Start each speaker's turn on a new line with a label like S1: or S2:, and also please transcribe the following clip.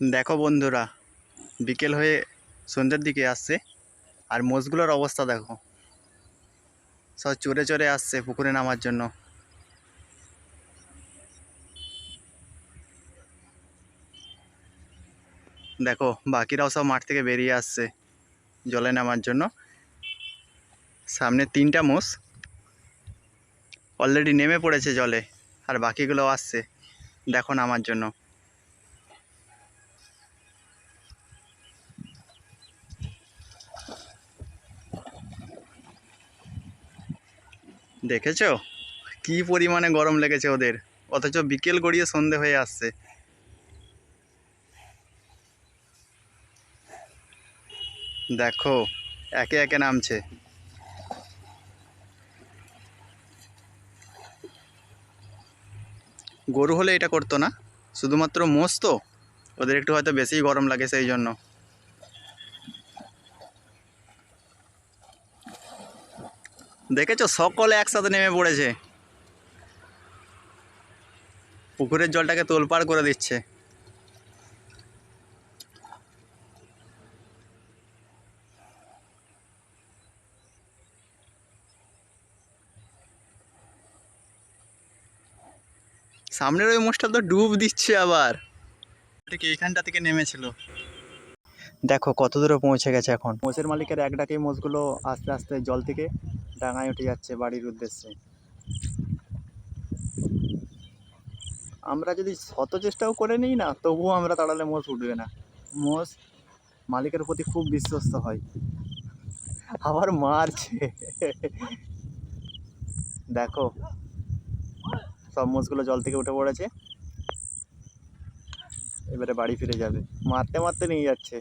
S1: দেখো বন্ধুরা, বিকেল হয়ে সন্ধ্যের দিকে আসছে। আর মোষগুলোর অবস্থা দেখো। সব চড়ে চড়ে আসছে পুকুরে নামার জন্য। দেখো, বাকিরাও সব মাঠ থেকে বেরিয়ে আসছে জলে নামার জন্য। সামনে তিনটা মোষ। অলরেডি নেমে পড়েছে জলে, আর বাকিগুলো আসছে দেখো নামার জন্য। দেখেছ? কি পরিমাণে গরম লেগেছে ওদের। অথচ বিকেল গড়িয়ে সন্ধে হয়ে আসছে। দেখো, একে একে নামছে। গরু হলে এটা করতো না? শুধুমাত্র মোষ তো ওদের একটু হয়তো বেশিই গরম লাগে সেই জন্য। দেখেছ? সকলে একসাথে নেমে পড়েছে। পুকুরের জলটাকে তোলপাড় করে দিচ্ছে। সামনের ওই মোষটা তো ডুব দিচ্ছে আবার। ঠিক এইখানটা থেকে নেমেছিল। দেখো, কত দূরে পৌঁছে গেছে এখন। মোষের মালিকের এক ডাকেই মোষগুলো আস্তে আস্তে জল থেকে ডাঙায় উঠে যাচ্ছে বাড়ির উদ্দেশ্যে। আমরা যদি শত চেষ্টাও করে নিই না, তবুও আমরা তাড়ালে মোষ উঠবে না। মোষ মালিকের প্রতি খুব বিশ্বস্ত হয়। আবার মারছে। দেখো, সব মোষগুলো জল থেকে উঠে পড়েছে। এবারে বাড়ি ফিরে যাবে। মারতে মারতে নিয়ে যাচ্ছে।